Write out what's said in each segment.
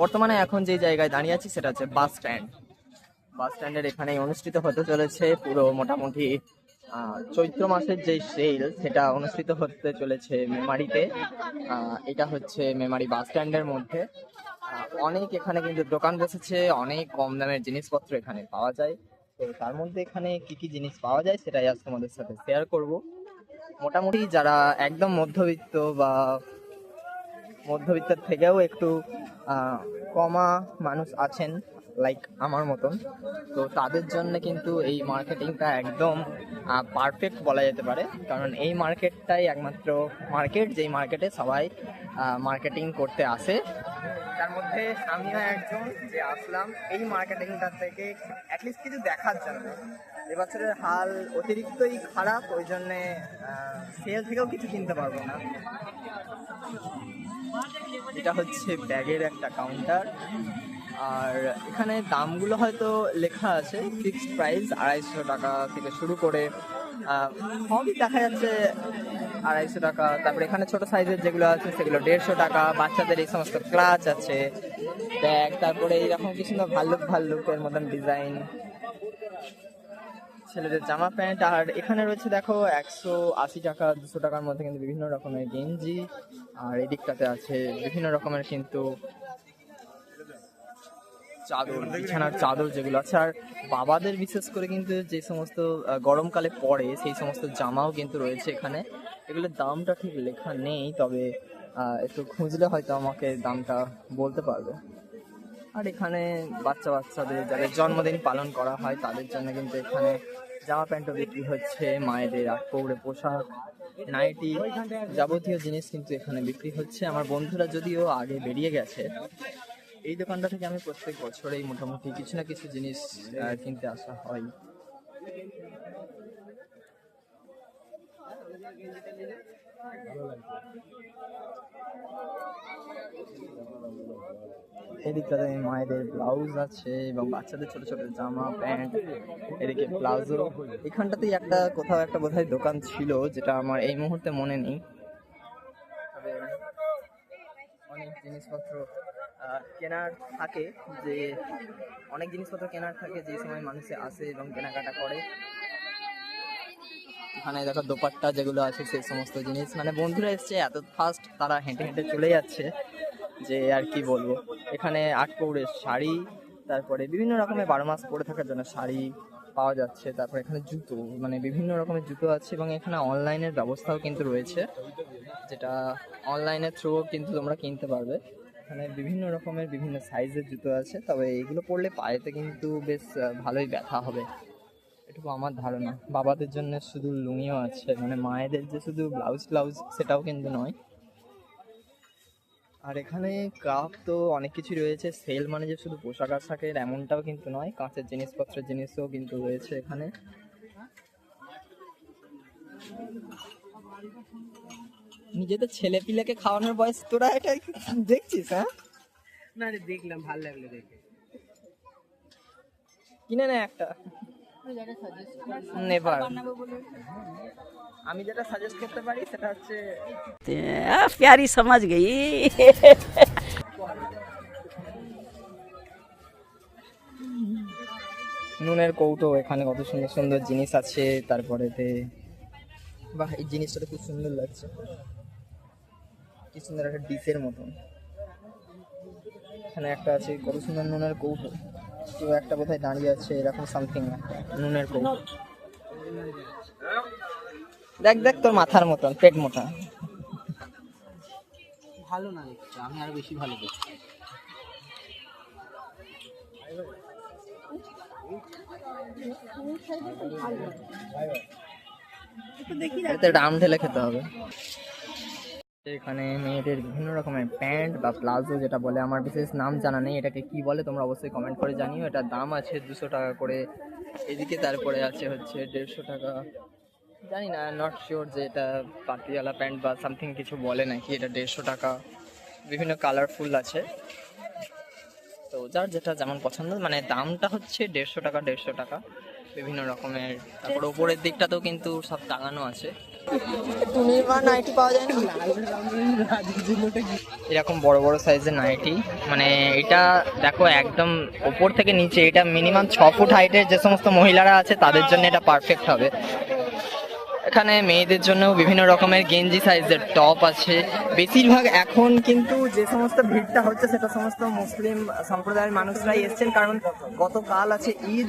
বর্তমানে এখন যে জায়গায় দাঁড়িয়ে আছি সেটা হচ্ছে বাস স্ট্যান্ড। বাস স্ট্যান্ডের এখানে অনুষ্ঠিত হতে চলেছে পুরো মোটামুটি চৈত্র মাসের যে সেল সেটা অনুষ্ঠিত হতে চলেছে মেমারিতে। এটা হচ্ছে মেমারি বাস স্ট্যান্ডের মধ্যে। অনেক এখানে কিন্তু দোকান বসেছে, অনেক কম দামের জিনিসপত্র এখানে পাওয়া যায়। তো তার মধ্যে এখানে কি কি জিনিস পাওয়া যায় সেটাই আজ তোমাদের সাথে শেয়ার করব। মোটামুটি যারা একদম মধ্যবিত্ত বা মধ্যবিত্তের থেকেও একটু কমা মানুষ আছেন লাইক আমার মতন। তো তাদের জন্য কিন্তু এই মার্কেটিংটা একদম পারফেক্ট বলা যেতে পারে। কারণ এই মার্কেটটাই একমাত্র মার্কেট যেই মার্কেটে সবাই মার্কেটিং করতে আসে। তার মধ্যে আমিও একজন যে আসলাম, এই মার্কেটিংটা থেকে অ্যাটলিস্ট কিছু দেখার জন্য। এবছরের হাল অতিরিক্তই খারাপ, ওই জন্যে সেল থেকেও কিছু কিনতে পারব না। এটা হচ্ছে ব্যাগের একটা কাউন্টার আর এখানে দামগুলো হয়তো লেখা আছে ফিক্সড প্রাইস আড়াইশো টাকা থেকে শুরু করে সবই দেখা যাচ্ছে আড়াইশো টাকা। তারপরে এখানে ছোট সাইজের যেগুলো আছে, সেগুলো দেড়শো টাকা। বাচ্চাদের এই সমস্ত ক্লাচ আছে ব্যাগ তারপরে এইরকম কি সুন্দর ভাল্লুক ভাল্লুকের মতন ডিজাইন ছেলেদের জামা প্যান্ট, আর এখানে রয়েছে দেখো একশো আশি টাকা, দুশো টাকার মধ্যে কিন্তু বিভিন্ন রকমের গেঞ্জি, আর এদিকটাতে আছে বিভিন্ন রকমের কিন্তু চাদর, বিছানার চাদর যেগুলো আছে। আর বাবাদের বিশেষ করে কিন্তু যে সমস্ত গরমকালে পরে সেই সমস্ত জামাও কিন্তু রয়েছে এখানে। এগুলোর দামটা ঠিক লেখা নেই, তবে একটু খুঁজলে হয়তো আমাকে দামটা বলতে পারবে। আর এখানে বাচ্চা বাচ্চাদের যাদের জন্মদিন পালন করা হয়, তাদের জন্য কিন্তু এখানে জামা প্যান্টও বিক্রি হচ্ছে, মায়েদের আট পৌড়ে পোশাক, নাইটি যাবতীয় জিনিস কিন্তু এখানে বিক্রি হচ্ছে। আমার বন্ধুরা যদিও আগে বেরিয়ে গেছে, এই দোকানটা থেকে আমি প্রত্যেক বছরেই মোটামুটি কিছু না কিছু জিনিস কিনতে আসা হয়। এদিকটাতে মায়েদের ব্লাউজ আছে এবং বাচ্চাদের ছোট ছোট জামা, প্যান্ট, এদিকে প্লাজো। এখানটাতেই একটা, কোথাও একটা বোধহয় দোকান ছিল, যেটা আমার এই মুহূর্তে মনে নেই। অনেক জিনিসপত্র কেনার থাকে যে, অনেক জিনিসপত্র কেনার থাকে যে সময় মানুষে আসে এবং কেনাকাটা করে। এখানে দেখো দোপাট্টা যেগুলো আছে, সেই সমস্ত জিনিস। মানে বন্ধুরা এসছে, এত ফাস্ট তারা হেঁটে হেঁটে চলে যাচ্ছে। যে আর কি বলব? এখানে আট পৌড়ের শাড়ি, তারপরে বিভিন্ন রকমের বারো মাস পরে থাকার জন্য শাড়ি পাওয়া যাচ্ছে, তারপরে এখানে জুতো মানে বিভিন্ন রকমের জুতো আছে এবং এখানে অনলাইনের ব্যবস্থাও কিন্তু রয়েছে, যেটা অনলাইনের থ্রু কিন্তু তোমরা কিনতে পারবে। এখানে বিভিন্ন রকমের বিভিন্ন সাইজের জুতো আছে, তবে এগুলো পরলে পায়েতে কিন্তু বেশ ভালোই ব্যথা হবে। এটুকু আমার ধারণা। বাবাদের জন্য শুধু লুঙিও আছে মানে মায়েদের যে শুধু ব্লাউজ ব্লাউজ সেটাও কিন্তু নয়। আর এখানে কাপ তো অনেক কিছু রয়েছে। সেল মানে যে শুধু পোশাক আশাকের এমনটাও কিন্তু নয় কাঁচের জিনিসপত্রের জিনিসও কিন্তু রয়েছে এখানে। নিজেদের ছেলে পিলেকে খাওয়ানোর বয়স তোরা এটা দেখছিস হ্যাঁ? না রে দেখলাম ভালো লাগল দেখে। কিনে নে একটা। নেভার আমি যেটা সাজেস্ট করতে পারি সেটা হচ্ছে প্যারি সমাজ গেই। নুনের কৌটো এখানে কত সুন্দর সুন্দর জিনিস আছে তারপরে বাহ এই জিনিসটা খুব সুন্দর লাগছে। কি সুন্দর একটা ডিশের মতন। এখানে একটা আছে কত সুন্দর নুনের কৌটো। কেউ একটা বোধহয় দাঁড়িয়ে আছে এরকম সামথিং নুনের কৌটো দেখ দেখ তোর মাথার মতন পেট মোটা। ভালো না দেখতে আমি আরও বেশি ভালো দেখছি এতে ডাম ঢেলে খেতে হবে। এখানে মেয়েদের বিভিন্ন রকমের প্যান্ট বা প্লাজো যেটা বলে, আমার বিশেষ নাম জানা নেই, এটাকে কি বলে তোমরা অবশ্যই কমেন্ট করে জানিও। এটা দাম আছে দুশো টাকা করে, এদিকে তারপরে আছে হচ্ছে দেড়শো টাকা। জানি না নট শিওর যে এটা পাতিয়ালা প্যান্ট বা সামথিং কিছু বলে নাকি, এটা দেড়শো টাকা। বিভিন্ন কালারফুল আছে। তো যার যেটা যেমন পছন্দ মানে দামটা হচ্ছে দেড়শো টাকা দেড়শো টাকা। বিভিন্ন রকমের, তারপর ওপরের দিকটাতেও কিন্তু সব টাঙানো আছে। এরকম বড় বড় সাইজের নাইটি। মানে এটা দেখো একদম ওপর থেকে নিচে, এটা মিনিমাম ছ ফুট হাইটের যে সমস্ত মহিলারা আছে, তাদের জন্য এটা পারফেক্ট হবে। এখানে মেয়েদের জন্য বিভিন্ন রকমের গেঞ্জি সাইজের টপ আছে। বেশিরভাগ এখন কিন্তু যে সমস্ত ভিড়টা হচ্ছে, সেটা সমস্ত মুসলিম সম্প্রদায়ের মানুষরাই এসছেন, কারণ গতকাল আছে ঈদ,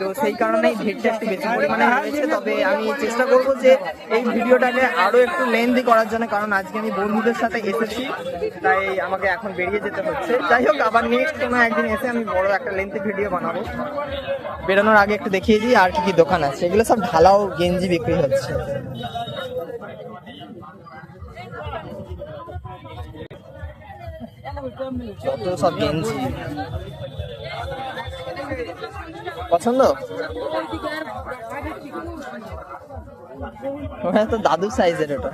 তো সেই কারণেই ভিড়টা একটু বেশি পরিমাণে হয়েছে। তবে আমি চেষ্টা করব যে এই ভিডিওটাকে আরও একটু লেন্দি করার জন্য, কারণ আজকে আমি বন্ধুদের সাথে এসেছি, তাই আমাকে এখন বেরিয়ে যেতে হচ্ছে। যাই হোক, আবার নেক্সট কোনো একদিন এসে আমি বড় একটা লেন্থি ভিডিও বানাবো। বেরোনোর আগে একটু দেখিয়ে দিই আর কি কি দোকান আছে। এগুলো সব ঢালাও, গেঞ্জি বিক্রি হচ্ছে। যত সব গেঞ্জি পছন্দ? ওটা তো দাদু সাইজের ওটা।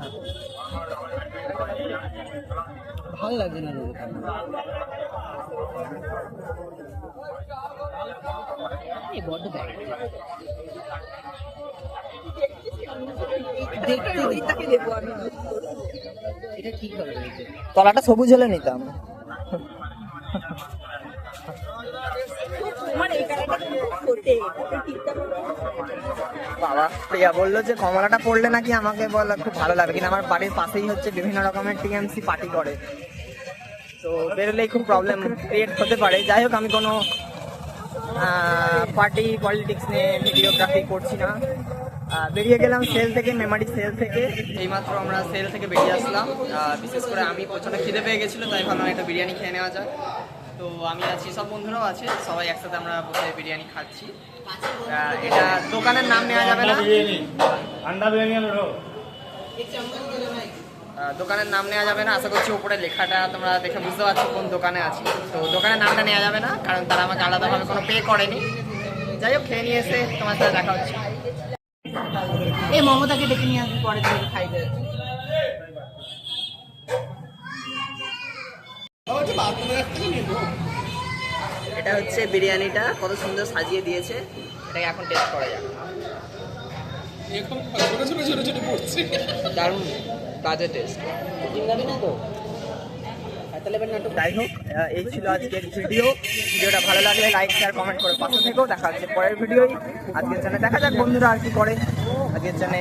ভালো লাগছে না এটা ঠিক হবে। তলাটা সবুজ হলে নিতাম। বাবা, প্রিয়া বলল যে কমলাটা পড়লে নাকি আমাকে বলে, খুব ভালো লাগবে কিন্তু আমার বাড়ির পাশেই হচ্ছে বিভিন্ন রকমের টিএমসি পার্টি করে। তো বেরোলেই খুব প্রবলেম ক্রিয়েট হতে পারে। যাই হোক, আমি কোনো পার্টি পলিটিক্স নিয়ে ভিডিওগ্রাফি করছি না। বেরিয়ে গেলাম সেল থেকে মেমারি সেল থেকে। এইমাত্র আমরা সেল থেকে বেরিয়ে আসলাম। বিশেষ করে আমি প্রচণ্ড খিদে পেয়ে গেছিল, তাই ভাবলাম একটা বিরিয়ানি খেয়ে নেওয়া যাক। তো আমি আছি সব বন্ধুরাও আছে সবাই একসাথে আমরা বসে বিরিয়ানি খাচ্ছি। এটা দোকানের নাম নেওয়া যাবে না? আন্ডা বিরিয়ানি। দোকানের নাম নেওয়া যাবে না আশা করছি ওপরে লেখাটা তোমরা দেখে বুঝতে পারছ কোন দোকানে আছি। তো দোকানের নামটা নেওয়া যাবে না কারণ তারা আমাকে আলাদাভাবে কোনো পে করেনি। যাই হোক খেয়ে নিয়ে এসে তোমার সাথে দেখা হচ্ছে। এই মমতাকে ডেকে নিয়ে আসবি পরে খাইতে এটা হচ্ছে বিরিয়ানিটা কত সুন্দর সাজিয়ে দিয়েছে। এটাকে এখন টেস্ট করা যাক। দারুণ টেস্ট না তো যাই হোক এই ছিল আজকের ভিডিও ভিডিওটা ভালো লাগলে লাইক শেয়ার কমেন্ট করে পাশে থেকেও দেখা হচ্ছে পরের ভিডিওই আজকের জন্য দেখা যাক বন্ধুরা আর কি করে। আজকের জন্য